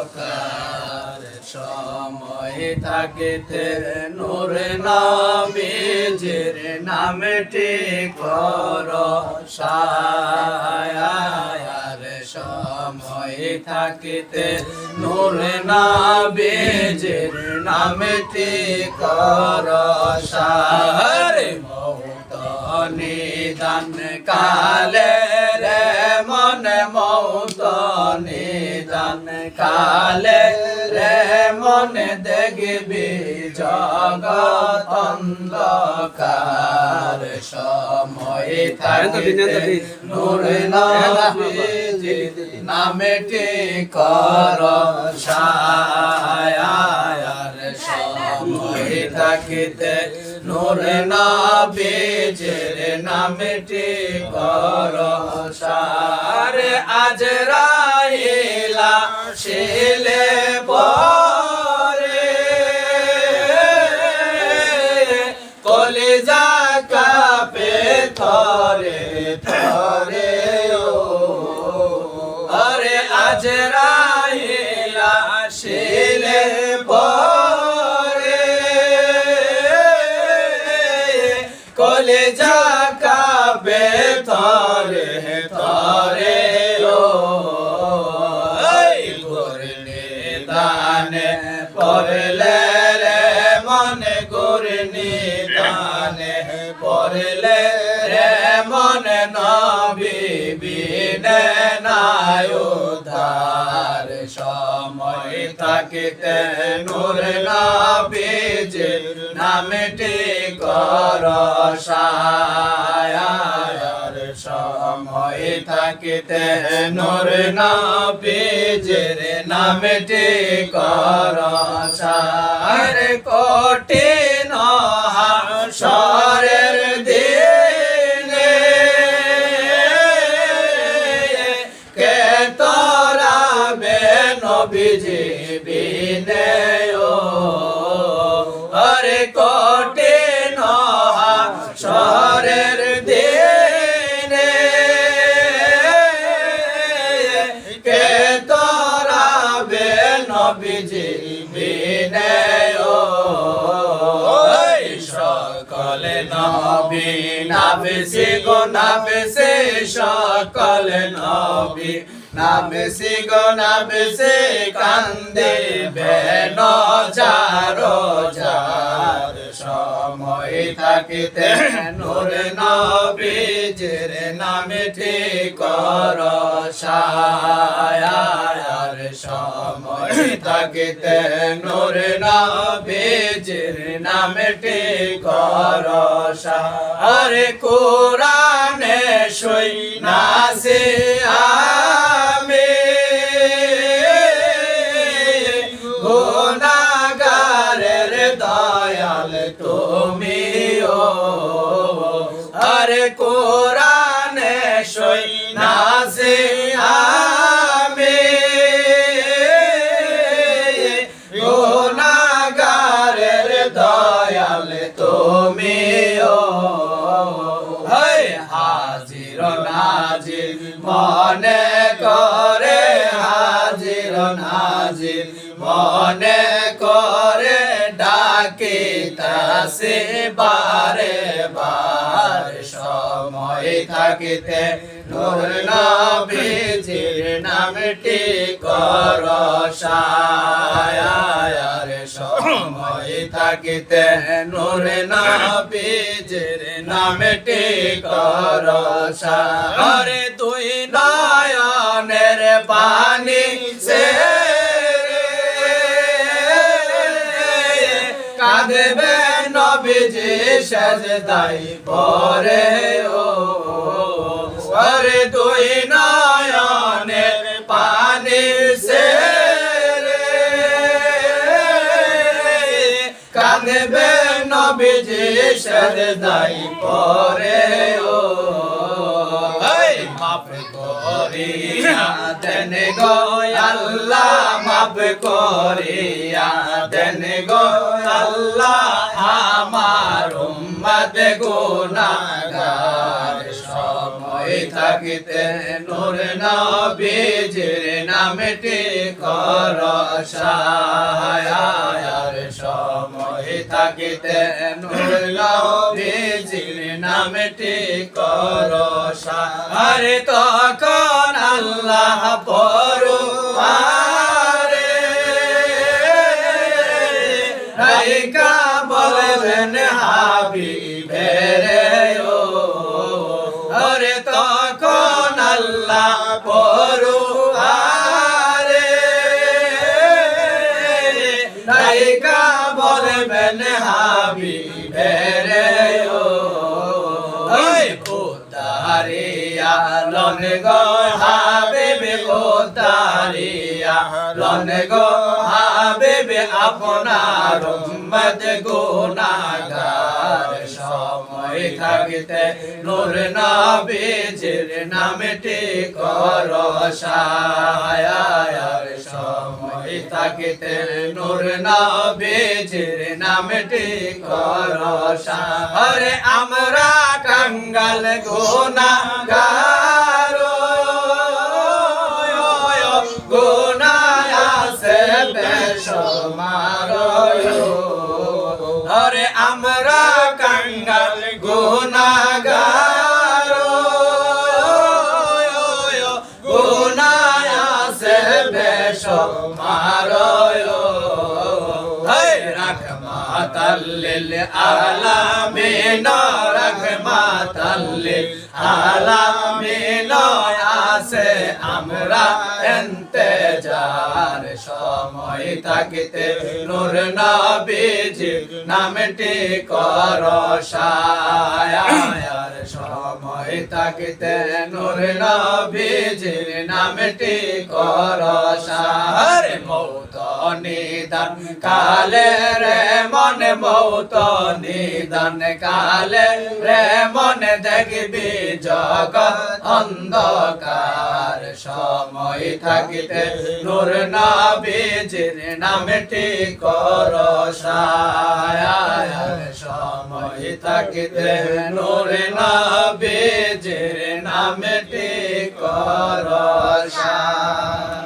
অন্ধকার সময় থাকিতে নূর নবীজির নামটি কর, সায়ার সময় থাকিতে নূর নবীজির নামটি কর সারে মৌত নিদান কালে কালে রে মন দেখবি জগত অন্ধকার সময় থাকে নূর নামেটি কর সায়ার সময় থাকিতে নূর নবীজির নামটি কর সারে আজ রাইলা শিলে পরে। কলিজা কাপে থরে থরে ও। আরে আজ রাইলা পরে। কলিজা কাপে থরে পড়লে রে মনে নবী উদ্ধার। সময় থাকিতে নূর নবীজির নামটি কর সময় থাকিতে নূর নবীজির নামটি কর সার কঠিন নবীজি বিনে ও ওই সকলে নবী নামে গো নামে সে সকলে নবী নামে সে গো নামে সে কান্দে বেন যারো, যার সময় থাকিতে নূর নবীজির নামে ঠিক কর সায়ার সময় থাকিতে নোর না নামে না কর আরে কোরআনে সই নাসে আমি মনে করে হাজির নাজির মনে করে ডাকে তাসে বারে বার। সময় থাকিতে নূর নবীজির নামটি কর সায়ার। সময় থাকিতে নূর নবীজির নামটি কর সারে তুই নয়নের পানি সে কাঁদবে নবীজি সাজদাই পরে ও। আরে দুই নয়নের পানি সে কাঁদবে নবীজি সাজদাই পরে ও। মাফ করিয়া দেন গো আল্লাহ, মাফ করিয়া দেন গো আল্লাহ, আমার উম্মত গুনাহগার। সময় থাকিতে নূর নবীজির নামটি কর সায়ার সময় থাকিতে নামটি কর সারে তখন আল্লাহ পরুয়ারে রাইকা বলবেন হাবিবে রে ও, আরে তখন আল্লাহ পরুয়ারে রাইকা বলবেন হাবিবে রে লন গো হাবিবে পুতারিয়া লন গো হাবিবে আপনার উম্মত গুনাহগার। সময় থাকিতে নূর নবীজির নামটি কর সায়ার সময় থাকিতে নূর নবীজির নামটি কর সারে আমরা কাঙ্গাল গুনাহগার। আমরা কাঙ্গাল গুনাহগার গুনায় আছে বেশমার রাখমাতাল্লিল আলামিন রাখমাতাল্লিল আলামিন। আছে, আমরা এন্তেজার। সময় থাকিতে নূর নবীজি নামটি কর সায়ার সময় থাকিতে নূর নবীজির নামটি কর সার মৌত নিদান কালে রে মন মৌত নিদান কালে রে মন দেখবি জগৎ অন্ধকার। সময় থাকিতে নূর নবীজির নামটি কর সায়ার সময় থাকিতে নূর নবীজির নামটি কর সায়ার